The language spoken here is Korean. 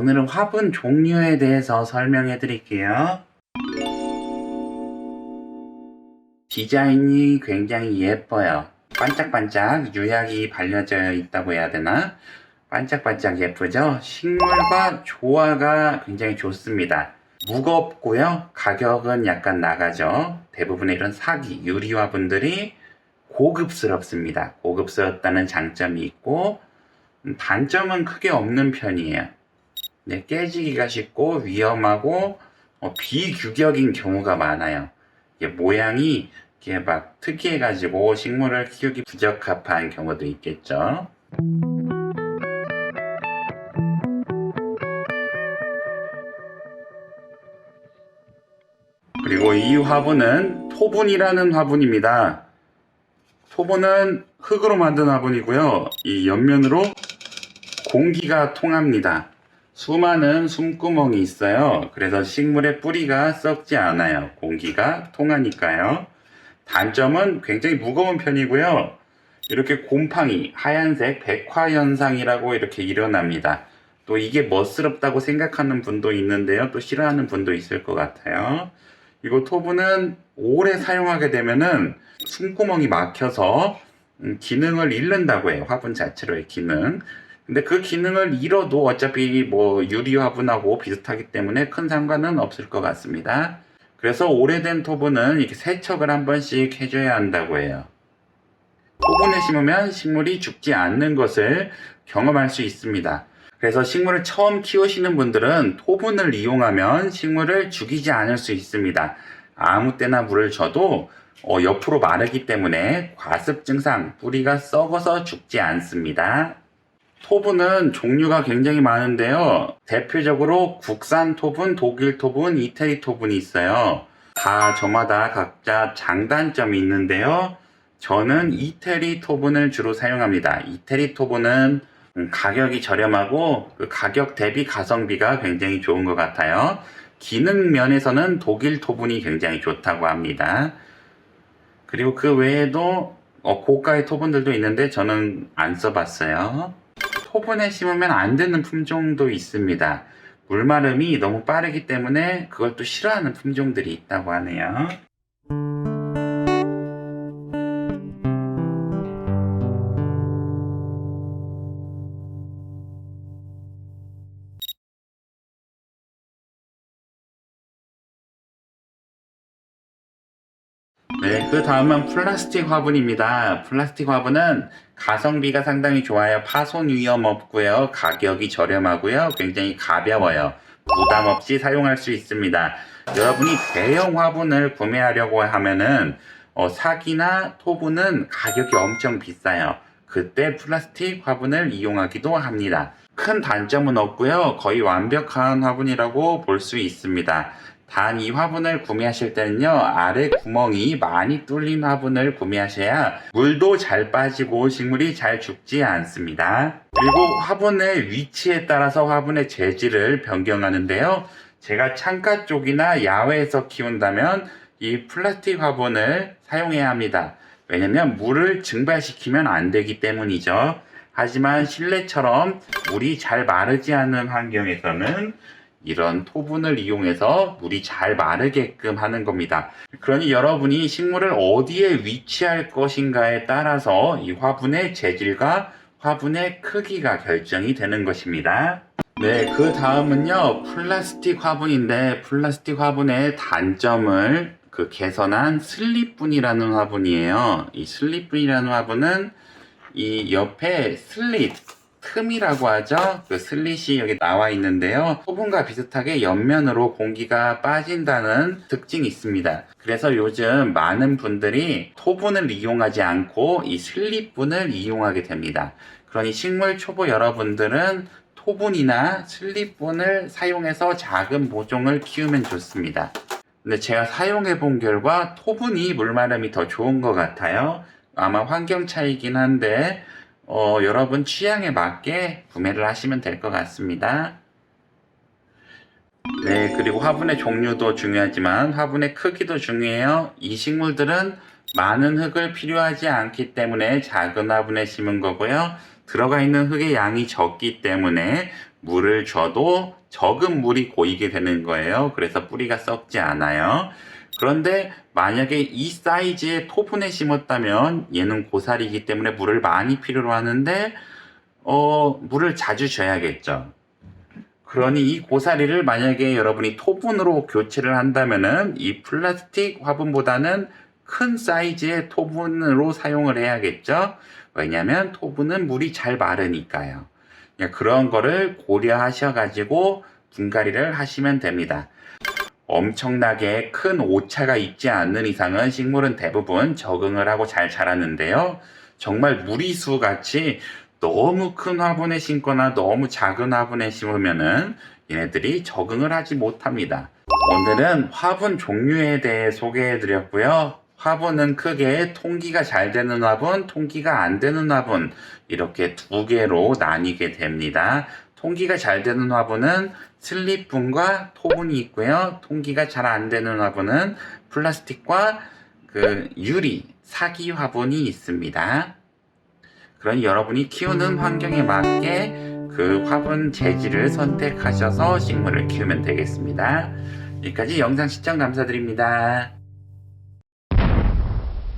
오늘은 화분 종류에 대해서 설명해 드릴게요. 디자인이 굉장히 예뻐요. 반짝반짝 유약이 발려져 있다고 해야 되나? 반짝반짝 예쁘죠? 식물과 조화가 굉장히 좋습니다. 무겁고요. 가격은 약간 나가죠. 대부분의 이런 사기, 유리 화 분들이 고급스럽습니다. 고급스럽다는 장점이 있고 음, 단점은 크게 없는 편이에요. 네, 깨지기가 쉽고 위험하고 어, 비규격인 경우가 많아요. 모양이 이게 막 특이해가지고 식물을 키우기 부적합한 경우도 있겠죠. 그리고 이 화분은 토분이라는 화분입니다. 토분은 흙으로 만든 화분이고요. 이 옆면으로 공기가 통합니다. 수많은 숨구멍이 있어요. 그래서 식물의 뿌리가 썩지 않아요. 공기가 통하니까요. 단점은 굉장히 무거운 편이고요. 이렇게 곰팡이, 하얀색 백화 현상이라고 이렇게 일어납니다. 또 이게 멋스럽다고 생각하는 분도 있는데요. 또 싫어하는 분도 있을 것 같아요. 이거 토분은 오래 사용하게 되면은 숨구멍이 막혀서 음, 기능을 잃는다고 해요. 화분 자체로의 기능. 근데 그 기능을 잃어도 어차피 뭐 유리 화분하고 비슷하기 때문에 큰 상관은 없을 것 같습니다. 그래서 오래된 토분은 이렇게 세척을 한 번씩 해줘야 한다고 해요. 토분에 심으면 식물이 죽지 않는 것을 경험할 수 있습니다. 그래서 식물을 처음 키우시는 분들은 토분을 이용하면 식물을 죽이지 않을 수 있습니다. 아무 때나 물을 줘도 어, 옆으로 마르기 때문에 과습 증상, 뿌리가 썩어서 죽지 않습니다. 토분은 종류가 굉장히 많은데요. 대표적으로 국산 토분, 독일 토분, 이태리 토분이 있어요. 다 저마다 각자 장단점이 있는데요. 저는 이태리 토분을 주로 사용합니다. 이태리 토분은 음, 가격이 저렴하고 그 가격 대비 가성비가 굉장히 좋은 것 같아요. 기능 면에서는 독일 토분이 굉장히 좋다고 합니다. 그리고 그 외에도 어, 고가의 토분들도 있는데 저는 안 써봤어요. 토분에 심으면 안 되는 품종도 있습니다. 물마름이 너무 빠르기 때문에 그걸 또 싫어하는 품종들이 있다고 하네요. 네, 그 다음은 플라스틱 화분입니다. 플라스틱 화분은 가성비가 상당히 좋아요. 파손 위험 없고요. 가격이 저렴하고요. 굉장히 가벼워요. 부담 없이 사용할 수 있습니다. 여러분이 대형 화분을 구매하려고 하면은 어, 사기나 토분은 가격이 엄청 비싸요. 그때 플라스틱 화분을 이용하기도 합니다. 큰 단점은 없고요. 거의 완벽한 화분이라고 볼 수 있습니다. 단 이 화분을 구매하실 때는요 아래 구멍이 많이 뚫린 화분을 구매하셔야 물도 잘 빠지고 식물이 잘 죽지 않습니다. 그리고 화분의 위치에 따라서 화분의 재질을 변경하는데요. 제가 창가 쪽이나 야외에서 키운다면 이 플라스틱 화분을 사용해야 합니다. 왜냐면 물을 증발시키면 안 되기 때문이죠. 하지만 실내처럼 물이 잘 마르지 않는 환경에서는 이런 토분을 이용해서 물이 잘 마르게끔 하는 겁니다. 그러니 여러분이 식물을 어디에 위치할 것인가에 따라서 이 화분의 재질과 화분의 크기가 결정이 되는 것입니다. 네, 그 다음은요, 플라스틱 화분인데, 플라스틱 화분의 단점을 그 개선한 슬립분이라는 화분이에요. 이 슬립분이라는 화분은 이 옆에 슬릿, 틈이라고 하죠. 그 슬릿이 여기 나와 있는데요. 소분과 비슷하게 옆면으로 공기가 빠진다는 특징이 있습니다. 그래서 요즘 많은 분들이 토분을 이용하지 않고 이 슬립분을 이용하게 됩니다. 그러니 식물 초보 여러분들은 토분이나 슬립분을 사용해서 작은 모종을 키우면 좋습니다. 근데 제가 사용해 본 결과 토분이 물마름이 더 좋은 것 같아요. 아마 환경 차이긴 한데 어, 여러분 취향에 맞게 구매를 하시면 될 것 같습니다. 네, 그리고 화분의 종류도 중요하지만 화분의 크기도 중요해요. 이 식물들은 많은 흙을 필요하지 않기 때문에 작은 화분에 심은 거고요. 들어가 있는 흙의 양이 적기 때문에 물을 줘도 적은 물이 고이게 되는 거예요. 그래서 뿌리가 썩지 않아요. 그런데 만약에 이 사이즈의 토분에 심었다면 얘는 고사리이기 때문에 물을 많이 필요로 하는데 어, 물을 자주 줘야겠죠. 그러니 이 고사리를 만약에 여러분이 토분으로 교체를 한다면은 이 플라스틱 화분보다는 큰 사이즈의 토분으로 사용을 해야겠죠. 왜냐하면 토분은 물이 잘 마르니까요. 그런 거를 고려하셔가지고 분갈이를 하시면 됩니다. 엄청나게 큰 오차가 있지 않는 이상은 식물은 대부분 적응을 하고 잘 자라는데요. 정말 무리수 같이 너무 큰 화분에 심거나 너무 작은 화분에 심으면은 얘네들이 적응을 하지 못합니다. 오늘은 화분 종류에 대해 소개해 드렸고요. 화분은 크게 통기가 잘 되는 화분, 통기가 안 되는 화분 이렇게 두 개로 나뉘게 됩니다. 통기가 잘 되는 화분은 슬립분과 토분이 있고요. 통기가 잘 안 되는 화분은 플라스틱과 그 유리, 사기 화분이 있습니다. 그러니 여러분이 키우는 환경에 맞게 그 화분 재질을 선택하셔서 식물을 키우면 되겠습니다. 여기까지 영상 시청 감사드립니다.